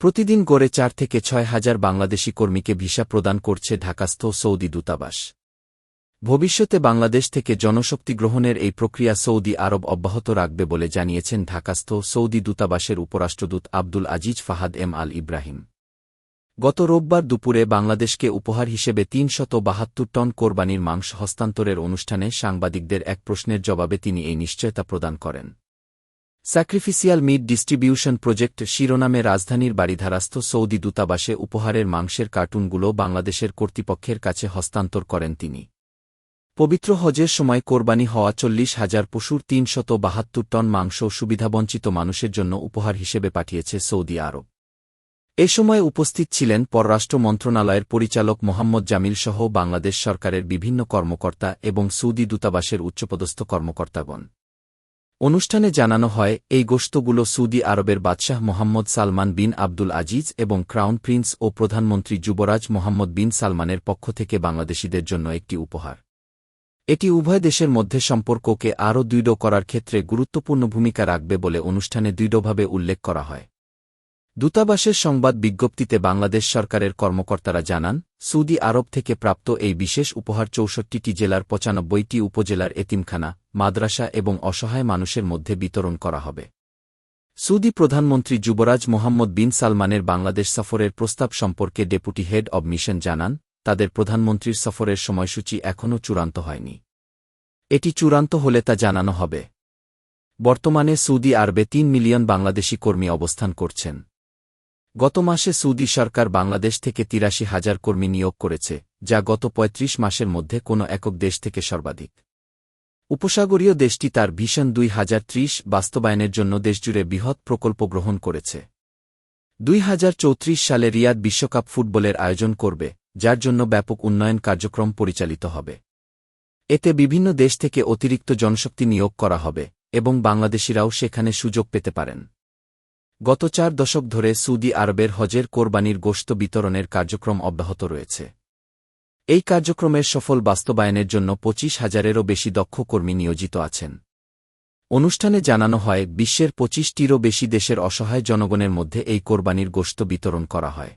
প্রতিদিন গড়ে চার থেকে ছয় হাজার বাংলাদেশি কর্মীকে ভিসা প্রদান করছে ঢাকাস্থ সৌদি দূতাবাস। ভবিষ্যতে বাংলাদেশ থেকে জনশক্তি গ্রহণের এই প্রক্রিয়া সৌদি আরব অব্যাহত রাখবে বলে জানিয়েছেন ঢাকাস্থ সৌদি দূতাবাসের উপরাষ্ট্রদূত Abdul Aziz Fahad M Al Ibrahim. গত রোববার দুপুরে বাংলাদেশকে উপহার হিসেবে তিনশত বাহাত্তর টন কোরবানির মাংস হস্তান্তরের অনুষ্ঠানে সাংবাদিকদের এক প্রশ্নের জবাবে তিনি এই নিশ্চয়তা প্রদান করেন। স্যাক্রিফিসিয়াল মিট ডিস্ট্রিবিউশন প্রজেক্ট শিরোনামে রাজধানীর বাড়িধারাস্থ সৌদি দূতাবাসে উপহারের মাংসের কার্টুনগুলো বাংলাদেশের কর্তৃপক্ষের কাছে হস্তান্তর করেন তিনি। পবিত্র হজের সময় কোরবানি হওয়া চল্লিশ হাজার পশুর তিনশত বাহাত্তর টন মাংস সুবিধাবঞ্চিত মানুষের জন্য উপহার হিসেবে পাঠিয়েছে সৌদি আরব। এ সময় উপস্থিত ছিলেন পররাষ্ট্র মন্ত্রণালয়ের পরিচালক মোহাম্মদ জামিল সহ বাংলাদেশ সরকারের বিভিন্ন কর্মকর্তা এবং সৌদি দূতাবাসের উচ্চপদস্থ কর্মকর্তাগণ। অনুষ্ঠানে জানানো হয়, এই গোস্তগুলো সৌদি আরবের বাদশাহ মোহাম্মদ সালমান বিন আব্দুল আজিজ এবং ক্রাউন প্রিন্স ও প্রধানমন্ত্রী যুবরাজ মোহাম্মদ বিন সালমানের পক্ষ থেকে বাংলাদেশিদের জন্য একটি উপহার। এটি উভয় দেশের মধ্যে সম্পর্ককে আরও দৃঢ় করার ক্ষেত্রে গুরুত্বপূর্ণ ভূমিকা রাখবে বলে অনুষ্ঠানে দৃঢ়ভাবে উল্লেখ করা হয়। দূতাবাসের সংবাদ বিজ্ঞপ্তিতে বাংলাদেশ সরকারের কর্মকর্তারা জানান, সৌদি আরব থেকে প্রাপ্ত এই বিশেষ উপহার চৌষট্টিটি জেলার পঁচানব্বইটি উপজেলার এতিমখানা, মাদ্রাসা এবং অসহায় মানুষের মধ্যে বিতরণ করা হবে। সৌদি প্রধানমন্ত্রী যুবরাজ মোহাম্মদ বিন সালমানের বাংলাদেশ সফরের প্রস্তাব সম্পর্কে ডেপুটি হেড অব মিশন জানান, তাদের প্রধানমন্ত্রীর সফরের সময়সূচি এখনও চূড়ান্ত হয়নি। এটি চূড়ান্ত হলে তা জানানো হবে। বর্তমানে সৌদি আরবে তিন মিলিয়ন বাংলাদেশি কর্মী অবস্থান করছেন। গত মাসে সৌদি সরকার বাংলাদেশ থেকে তিরাশি হাজার কর্মী নিয়োগ করেছে, যা গত ৩৫ মাসের মধ্যে কোনো একক দেশ থেকে সর্বাধিক। উপসাগরীয় দেশটি তার ভীষণ দুই বাস্তবায়নের জন্য দেশজুড়ে বৃহৎ প্রকল্প গ্রহণ করেছে। দুই হাজার চৌত্রিশ সালে রিয়াদ বিশ্বকাপ ফুটবলের আয়োজন করবে, যার জন্য ব্যাপক উন্নয়ন কার্যক্রম পরিচালিত হবে। এতে বিভিন্ন দেশ থেকে অতিরিক্ত জনশক্তি নিয়োগ করা হবে, এবং বাংলাদেশিরাও সেখানে সুযোগ পেতে পারেন। গত চার দশক ধরে সৌদি আরবের হজের কোরবানির গোশত বিতরণের কার্যক্রম অব্যাহত রয়েছে। এই কার্যক্রমের সফল বাস্তবায়নের জন্য পঁচিশ হাজারেরও বেশি দক্ষ কর্মী নিয়োজিত আছেন। অনুষ্ঠানে জানানো হয়, বিশ্বের পঁচিশটিরও বেশি দেশের অসহায় জনগণের মধ্যে এই কোরবানির গোশত বিতরণ করা হয়।